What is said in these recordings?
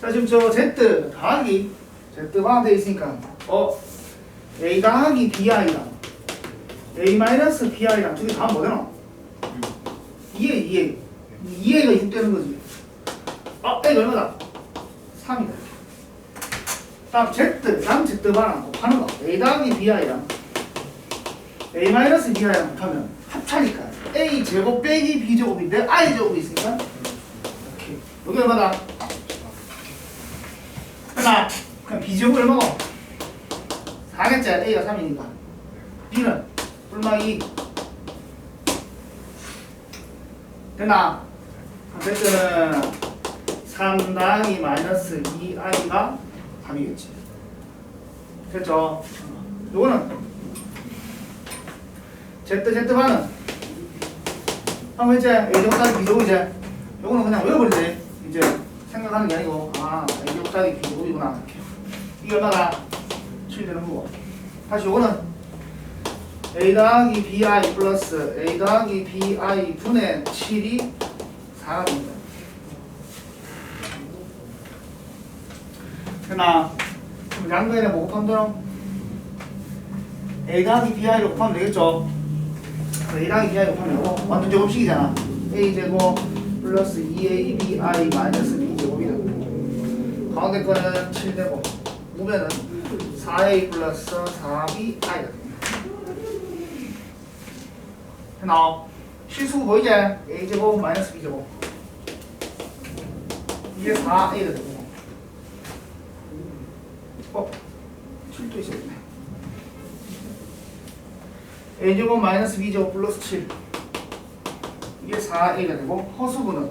자 지금 저 Z 더하기. Z가 돼 있으니까. 어 A 더하기 BI랑 A 마이너스 BI랑 두개다뭐 되노? 2A 2A 2A가 6 되는 거지. 아 A가 얼마다? 3이다. 다음 Z 다음 Z바랑 곱하는 거. A 더하기 BI랑 A 마이너스 B랑 곱하면 합차니까. A 제곱 빼기 B 제곱인데 I 제곱이 있으니까. 이렇게 여기 얼마다? 하나 그럼 B 제곱 얼마고? 4겠지? A가 3이니까. B는 2 됐나? Z는 3 더하기 마이너스 2i가 3이겠지. 됐죠? 요거는 Z Z반은 한번 이제. A제곱 따기 B제곱 이제. 요거는 그냥 외워버리지. 이제 생각하는 게 아니고. 아 A제곱 따기 B제곱 이렇게 이게 얼마나 7 되는 거고. 다시 요거는 A 더하기 BI 플러스 A 더하기 BI 분의 7이 4가 됩니다. 그럼 양변에 뭐 곱하면? A 더하기 BI로 곱하면 되겠죠? A 더하기 BI 곱하면 이거 완전 제곱식이잖아. A 제곱 플러스 2ABI 마이너스 B 되고 가운데 거는 7 되고 우변은 4A 플러스 4BI가 됩니다 됐나? 실수 보이지? A 제곱 마이너스 B 제곱 이게 4A가 되고 어? 7도 있어야겠네 a제곱 마이너스 b제곱 플러스 7 이게 4a가 되고 허수분은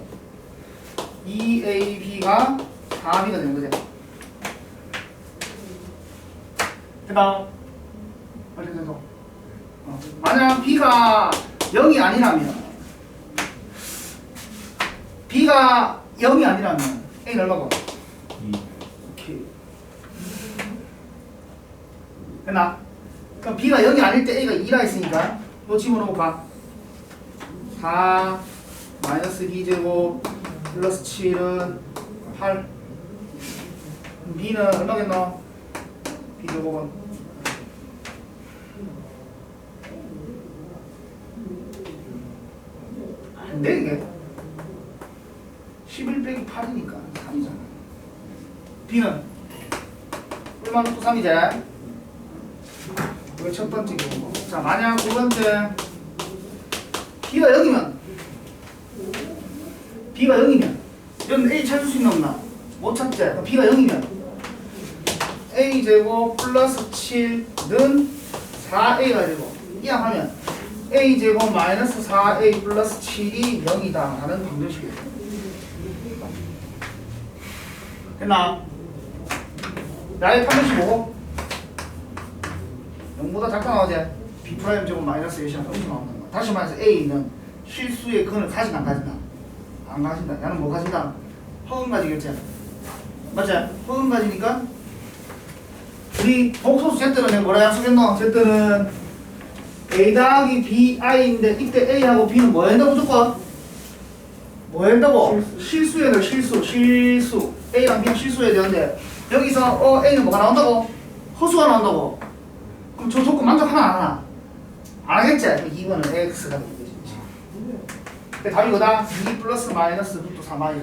2ab가 4b가 되는 거죠 빨리 돼서 어. 만약 b가 0이 아니라면 b가 0이 아니라면 a는 얼마고? 2 오케이 됐나? 그럼 b가 0이 아닐 때 a가 2라 했으니까 또 집어넣어볼까? 4 마이너스 b제곱 플러스 7은 8 b는 얼마겠노? b제곱은 안돼 이게 11 빼기 8이니까 3이잖아 b는 얼마나 또 3이지? 이게 첫 번째 경우. 자, 만약 두 번째 B가 0이면 B가 0이면 여기 A 찾을 수 있나 없나? 못 찾지. B가 0이면 A 제곱 플러스 7는 4A가 되고 이항하면 A 제곱 마이너스 4A 플러스 7이 0이다 하는 방정식이에요. 됐나? 나의 판정식 뭐고? 0보다 작다 나오지? B 프라임 제곱 마이너스 1이랑 똑같이 나온다는 거야. 다시 말해서 A는 실수의 근을 가진다 안 가진다? 안 가진다. 얘는 뭐 가진다? 허근 가지겠지? 맞지? 허근 가지니까 우리 복소수 Z는 뭐라 약속했노? Z는 A 더하기 BI인데 이때 A하고 B는 뭐 한다 무조건? 뭐 한다고? 실수해야 돼 실수 실수 A랑 B랑 실수해야 되는데 여기서 어 A는 뭐가 나온다고? 허수가 나온다고 그럼 저 조건 만족하나 안 하나? 안 하겠지? 그럼 2번은 X가 되겠지. 근데 답이 이거다. 2 플러스 마이너스 루트 3i다.